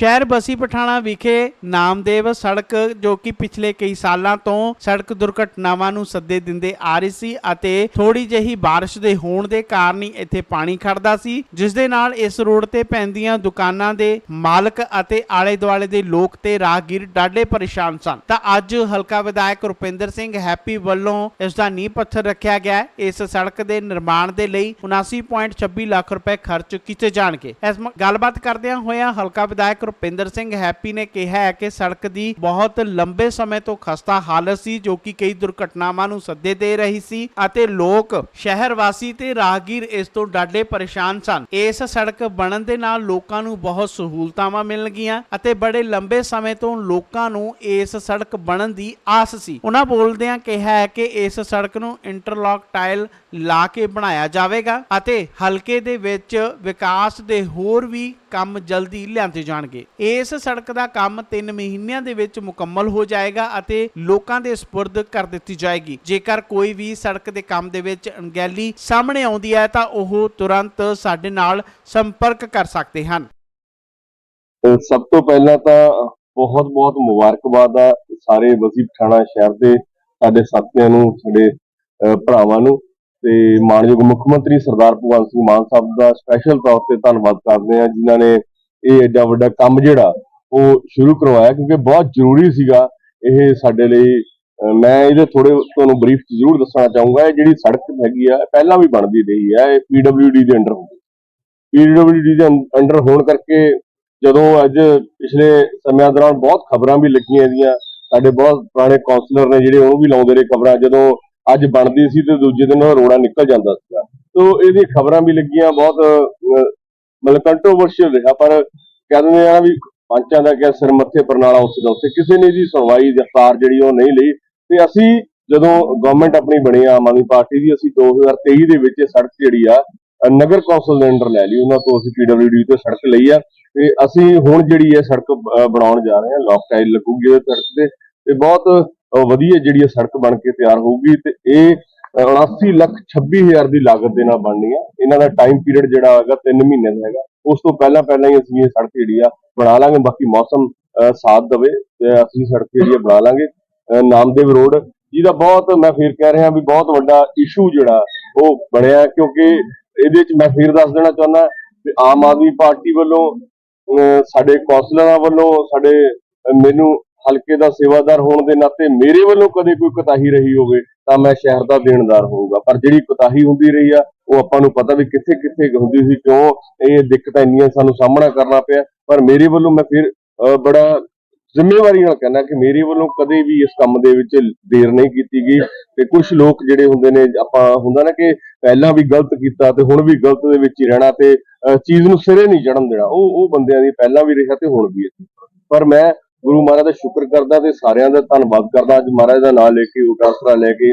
ਸ਼ਹਿਰ ਬਸੀ ਪਠਾਣਾ ਵਿਖੇ ਨਾਮਦੇਵ ਸੜਕ ਜੋ ਕਿ ਪਿਛਲੇ ਕਈ ਸਾਲਾਂ ਤੋਂ ਸੜਕ ਦੁਰਘਟਨਾਵਾਂ ਨੂੰ ਸੱਦੇ ਦਿੰਦੇ ਆ ਰਹੀ ਸੀ ਅਤੇ ਥੋੜੀ ਜਿਹੀ ਬਾਰਿਸ਼ ਦੇ ਹੋਣ ਦੇ ਕਾਰਨ ਹੀ ਇੱਥੇ ਪਾਣੀ ਖੜਦਾ ਸੀ, ਜਿਸ ਦੇ ਨਾਲ ਇਸ ਰੋਡ ਤੇ ਪੈਂਦੀਆਂ ਦੁਕਾਨਾਂ ਦੇ ਮਾਲਕ ਅਤੇ ਆਲੇ ਦੁਆਲੇ ਦੇ ਲੋਕ ਤੇ ਰਾਹਗੀਰ ਡਾਢੇ ਪਰੇਸ਼ਾਨ ਸਨ। ਤਾਂ ਅੱਜ ਹਲਕਾ ਵਿਧਾਇਕ ਰੁਪਿੰਦਰ ਸਿੰਘ ਹੈਪੀ ਵੱਲੋਂ ਇਸ ਦਾ ਨੀਂਹ ਪੱਥਰ ਰੱਖਿਆ ਗਿਆ। ਇਸ ਸੜਕ ਦੇ ਨਿਰਮਾਣ ਦੇ ਲਈ 79.26 ਲੱਖ ਰੁਪਏ ਖਰਚ ਕੀਤੇ ਜਾਣਗੇ। ਇਸ ਗੱਲਬਾਤ ਕਰਦਿਆਂ ਹੋਇਆਂ ਹਲਕਾ ਵਿਧਾਇਕ ਰੁਪਿੰਦਰ ਸਿੰਘ ਹੈਪੀ ਨੇ ਕਿਹਾ ਹੈ ਕਿ ਸੜਕ ਦੀ ਬਹੁਤ ਲੰਬੇ ਸਮੇਂ ਤੋਂ ਖਸਤਾ ਹਾਲਤ ਸੀ, ਜੋ ਕਿ ਕਈ ਦੁਰਘਟਨਾਵਾਂ ਨੂੰ ਸੱਦੇ ਦੇ ਰਹੀ ਸੀ ਅਤੇ ਲੋਕ ਸ਼ਹਿਰ ਵਾਸੀ ਤੇ ਰਾਹਗੀਰ ਇਸ ਤੋਂ ਡਾਢੇ ਪਰੇਸ਼ਾਨ ਸਨ। ਇਸ ਸੜਕ ਬਣਨ ਦੇ ਨਾਲ ਲੋਕਾਂ ਨੂੰ ਬਹੁਤ ਸਹੂਲਤਾਂ ਮਿਲਣਗੀਆਂ ਅਤੇ ਬੜੇ ਲੰਬੇ ਸਮੇਂ ਤੋਂ ਲੋਕਾਂ ਨੂੰ ਇਸ ਸੜਕ ਬਣਨ ਦੀ ਆਸ ਸੀ। ਉਹਨਾਂ ਬੋਲਦਿਆਂ ਕਿਹਾ ਹੈ ਕਿ ਇਸ ਸੜਕ ਨੂੰ ਇੰਟਰਲੌਕ ਟਾਇਲ ਲਾ ਕੇ ਬਣਾਇਆ ਜਾਵੇਗਾ ਅਤੇ ਹਲਕੇ ਦੇ ਵਿੱਚ ਵਿਕਾਸ ਦੇ ਹੋਰ ਵੀ ਕੰਮ ਜਲਦੀ ਲਿਆਂਦੇ ਜਾਣਗੇ। ਇਸ ਸੜਕ ਦਾ ਕੰਮ 3 ਮਹੀਨਿਆਂ ਦੇ ਵਿੱਚ ਮੁਕੰਮਲ ਹੋ ਜਾਏਗਾ ਅਤੇ ਲੋਕਾਂ ਦੇ ਸਪੁਰਦ ਕਰ ਦਿੱਤੀ ਜਾਏਗੀ। ਜੇਕਰ ਕੋਈ ਵੀ ਸੜਕ ਦੇ ਕੰਮ ਦੇ ਵਿੱਚ ਅਣਗਹਿਲੀ ਸਾਹਮਣੇ ਆਉਂਦੀ ਹੈ, ਤਾਂ ਉਹ ਤੁਰੰਤ ਸਾਡੇ ਨਾਲ ਸੰਪਰਕ ਕਰ ਸਕਦੇ ਹਨ। ਸਭ ਤੋਂ ਪਹਿਲਾਂ ਤਾਂ ਬਹੁਤ ਬਹੁਤ ਮੁਬਾਰਕਬਾਦ ਆ ਸਾਰੇ ਵਜ਼ੀਰ ਪਠਾਣਾ ਸ਼ਹਿਰ ਦੇ, ਸਾਡੇ ਸਾਥੀਆਂ ਨੂੰ, ਸਾਡੇ ਭਰਾਵਾਂ ਨੂੰ ਤੇ ਮਾਨਯੋਗ ਮੁੱਖ ਮੰਤਰੀ ਸਰਦਾਰ ਭਗਵੰਤ ਸਿੰਘ ਮਾਨ ਸਾਹਿਬ ਦਾ ਸਪੈਸ਼ਲ ਤੌਰ ਤੇ ਧੰਨਵਾਦ ਕਰਦੇ ਆ ਜਿਨ੍ਹਾਂ ਨੇ ਇਹ ਐਡਾ ਵੱਡਾ ਕੰਮ ਜਿਹੜਾ ਉਹ ਸ਼ੁਰੂ ਕਰਵਾਇਆ ਕਿਉਂਕਿ ਬਹੁਤ ਜ਼ਰੂਰੀ ਸੀਗਾ ਇਹ ਸਾਡੇ ਲਈ। ਮੈਂ ਇਹਦੇ ਥੋੜੇ ਤੁਹਾਨੂੰ ਬਰੀਫ ਜ਼ਰੂਰ ਦੱਸਣਾ ਚਾਹੂੰਗਾ, ਇਹ ਜਿਹੜੀ ਸੜਕ ਹੈਗੀ ਆ ਪਹਿਲਾਂ ਵੀ ਬਣਦੀ ਰਹੀ ਹੈ ਇਹ ਪੀਡਬਲਯੂਡੀ ਦੇ ਅੰਡਰ ਹੁੰਦੀ। ਪੀਡਬਲਯੂਡੀ ਦੇ ਅੰਡਰ ਹੋਣ ਕਰਕੇ ਜਦੋਂ ਅੱਜ ਪਿਛਲੇ ਸਮਿਆਂ ਦੌਰਾਨ ਬਹੁਤ ਖਬਰਾਂ ਵੀ ਲੱਗੀਆਂ ਇਹਦੀਆਂ, ਸਾਡੇ ਬਹੁਤ ਪੁਰਾਣੇ ਕਾਉਂਸਲਰ ਨੇ ਜਿਹੜੇ ਉਹ ਵੀ ਲਾਉਂਦੇ ਰਹੇ ਖਬਰਾਂ, ਜਦੋਂ ਅੱਜ ਬਣਦੀ ਸੀ ਤੇ ਦੂਜੇ ਦਿਨ ਉਹ ਰੋੜਾ ਨਿਕਲ ਜਾਂਦਾ ਸੀਗਾ। ਤੋਂ ਇਹਦੀ ਖਬਰਾਂ ਵੀ ਲੱਗੀਆਂ, ਬਹੁਤ ਮਤਲਬ ਕੰਟਰੋਵਰਸ਼ੀਅਲ ਰਿਹਾ, ਪਰ ਕਹਿੰਦੇ ਆ ਵੀ ਪੰਚਾਂ ਦਾ ਕਿਹਾ ਸਿਰ ਮੱਥੇ ਪਰਨਾਲਾ ਉਸ ਦਾ ਉੱਥੇ ਕਿਸੇ ਨੇ ਜੀ ਸੁਣਵਾਈ ਦਸਤਾਰ ਜਿਹੜੀ ਉਹ ਨਹੀਂ ਲਈ। ਤੇ ਅਸੀਂ ਜਦੋਂ ਗਵਰਨਮੈਂਟ ਆਪਣੀ ਬਣੀ ਆਮ ਆਦਮੀ ਪਾਰਟੀ ਦੀ, ਅਸੀਂ 2023 ਦੇ ਵਿੱਚ ਇਹ ਸੜਕ ਜਿਹੜੀ ਆ ਨਗਰ ਕੌਂਸਲ ਦੇ ਅੰਡਰ ਲੈ ਲਈ। ਉਹਨਾਂ ਤੋਂ ਅਸੀਂ ਪੀਡਬਲਯੂਡੀ ਤੋਂ ਸੜਕ ਲਈ ਆ। ਤੇ ਅਸੀਂ ਹੁਣ ਜਿਹੜੀ ਹੈ ਸੜਕ ਬਣਾਉਣ ਜਾ ਰਹੇ ਹਾਂ ਲੌਕ ਟਾਈਲ ਲੱਗੂਗੀ ਇਹ ਸੜਕ ਤੇ। ਤੇ ਬਹੁਤ ਵਧੀਆ ਜਿਹੜੀ ਇਹ ਸੜਕ ਬਣ ਕੇ ਤਿਆਰ ਹੋਊਗੀ। ਤੇ ਇਹ 79 ਲੱਖ 26 ਦੀ ਲਾਗਤ ਦੇ ਨਾਲ ਬਣਨੀ ਆ ਇਹਨਾਂ ਦਾ ਟਾਈਮ ਪੀਰੀਅਡ ਜਿਹੜਾ ਹੈਗਾ 3 ਮਹੀਨੇ ਦਾ ਹੈਗਾ। ਉਸ ਤੋਂ ਪਹਿਲਾਂ ਪਹਿਲਾਂ ਹੀ ਅਸੀਂ ਇਹ ਸੜਕ ਜਿਹੜੀ ਆ ਬਣਾ ਲਾਂਗੇ। ਬਾਕੀ ਮੌਸਮ ਸਾਥ ਦੇਵੇ ਤੇ ਅਸੀਂ ਸੜਕ ਜਿਹੜੀ ਆ ਬਣਾ ਲਾਂਗੇ। ਨਾਮਦੇਵ ਰੋਡ। ਜਿਹਦਾ ਬਹੁਤ ਮੈਂ ਫਿਰ ਕਹਿ ਰਿਹਾ ਵੀ ਬਹੁਤ ਵੱਡਾ ਇਸ਼ੂ ਜਿਹੜਾ, ਉਹ ਬਣਿਆ ਕਿਉਂਕਿ ਇਹਦੇ ਚ ਮੈਂ ਫਿਰ ਦੱਸ ਦੇਣਾ ਚਾਹੁੰਦਾ ਵੀ ਆਮ ਆਦਮੀ ਪਾਰਟੀ ਵੱਲੋਂ ਅਹ ਸਾਡੇ ਕੌਂਸਲਰਾਂ ਵੱਲੋਂ, ਸਾਡੇ ਮੈਨੂੰ ਹਲਕੇ ਦਾ ਸੇਵਾਦਾਰ ਹੋਣ ਦੇ ਨਾਤੇ ਮੇਰੇ ਵੱਲੋਂ ਕਦੇ ਕੋਈ ਕੁਤਾਹੀ ਰਹੀ ਹੋਵੇ ਤਾਂ ਮੈਂ ਸ਼ਹਿਰ ਦਾ ਦੇਣਦਾਰ ਹੋਊਗਾ। ਪਰ ਜਿਹੜੀ ਕੁਤਾਹੀ ਹੁੰਦੀ ਰਹੀ ਆ, ਉਹ ਆਪਾਂ ਨੂੰ ਪਤਾ ਵੀ ਕਿੱਥੇ ਕਿੱਥੇ ਹੁੰਦੀ ਸੀ, ਕਿਉਂ ਇਹ ਦਿੱਕਤਾਂ ਇੰਨੀਆਂ ਸਾਨੂੰ ਸਾਹਮਣਾ ਕਰਨਾ ਪਿਆ। ਪਰ ਮੇਰੇ ਵੱਲੋਂ ਮੈਂ ਫਿਰ ਬੜਾ ਜ਼ਿੰਮੇਵਾਰੀ ਨਾਲ ਕਹਿੰਦਾ ਕਿ ਮੇਰੇ ਵੱਲੋਂ ਕਦੇ ਵੀ ਇਸ ਕੰਮ ਦੇ ਵਿੱਚ ਦੇਰ ਨਹੀਂ ਕੀਤੀ ਗਈ। ਤੇ ਕੁਝ ਲੋਕ ਜਿਹੜੇ ਹੁੰਦੇ ਨੇ, ਆਪਾਂ ਹੁੰਦਾ ਨਾ ਕਿ ਪਹਿਲਾਂ ਵੀ ਗਲਤ ਕੀਤਾ ਤੇ ਹੁਣ ਵੀ ਗਲਤ ਦੇ ਵਿੱਚ ਹੀ ਰਹਿਣਾ ਤੇ ਚੀਜ਼ ਨੂੰ ਸਿਰੇ ਨਹੀਂ ਚੜਨ ਦੇਣਾ। ਉਹ ਉਹ ਬੰਦਿਆਂ ਦੀ ਪਹਿਲਾਂ ਵੀ ਰਿਹਾ ਤੇ ਹੁਣ ਵੀ ਹੈ। ਪਰ ਮੈਂ ਗੁਰੂ ਮਹਾਰਾਜ ਦਾ ਸ਼ੁਕਰ ਕਰਦਾ ਤੇ ਸਾਰਿਆਂ ਦਾ ਧੰਨਵਾਦ ਕਰਦਾ। ਅੱਜ ਮਹਾਰਾਜ ਦਾ ਨਾਮ ਲੈ ਕੇ ਉਟਾਸਰਾ ਲੈ ਕੇ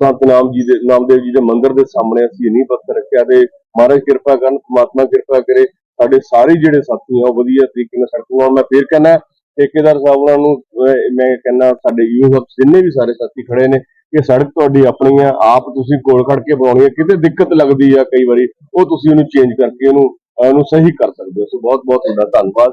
ਸਤਨਾਮ ਜੀ ਦੇ ਨਾਮਦੇਵ ਜੀ ਦੇ ਮੰਦਿਰ ਦੇ ਸਾਹਮਣੇ ਅਸੀਂ ਨਹੀਂ ਪੱਥਰ ਰੱਖਿਆ ਤੇ ਮਹਾਰਾਜ ਕਿਰਪਾ ਕਰਨ, ਪਰਮਾਤਮਾ ਕਿਰਪਾ ਕਰੇ, ਸਾਡੇ ਸਾਰੇ ਜਿਹੜੇ ਸਾਥੀ ਆ ਉਹ ਵਧੀਆ ਤਰੀਕੇ ਨਾਲ ਸੜਕ ਬਣਾਉਣ ਮੈਂ ਫੇਰ ਕਹਿੰਦਾ, ਠੇਕੇਦਾਰ ਸਾਹਿਬ ਉਹਨਾਂ ਨੂੰ ਮੈਂ ਕਹਿੰਦਾ, ਸਾਡੇ ਯੂਥ ਹਬ ਜਿੰਨੇ ਵੀ ਸਾਰੇ ਸਾਥੀ ਖੜੇ ਨੇ ਕਿ ਸੜਕ ਤੁਹਾਡੀ ਆਪਣੀ ਆ, ਆਪ ਤੁਸੀਂ ਕੋਲ ਖੜ ਕੇ ਬਣਾਉਣੀ ਹੈ ਕਿਤੇ ਦਿੱਕਤ ਲੱਗਦੀ ਆ ਕਈ ਵਾਰੀ, ਉਹ ਤੁਸੀਂ ਉਹਨੂੰ ਚੇਂਜ ਕਰਕੇ ਉਹਨੂੰ ਉਹਨੂੰ ਸਹੀ ਕਰ ਸਕਦੇ ਹੋ। ਸੋ ਬਹੁਤ ਬਹੁਤ ਤੁਹਾਡਾ ਧੰਨਵਾਦ।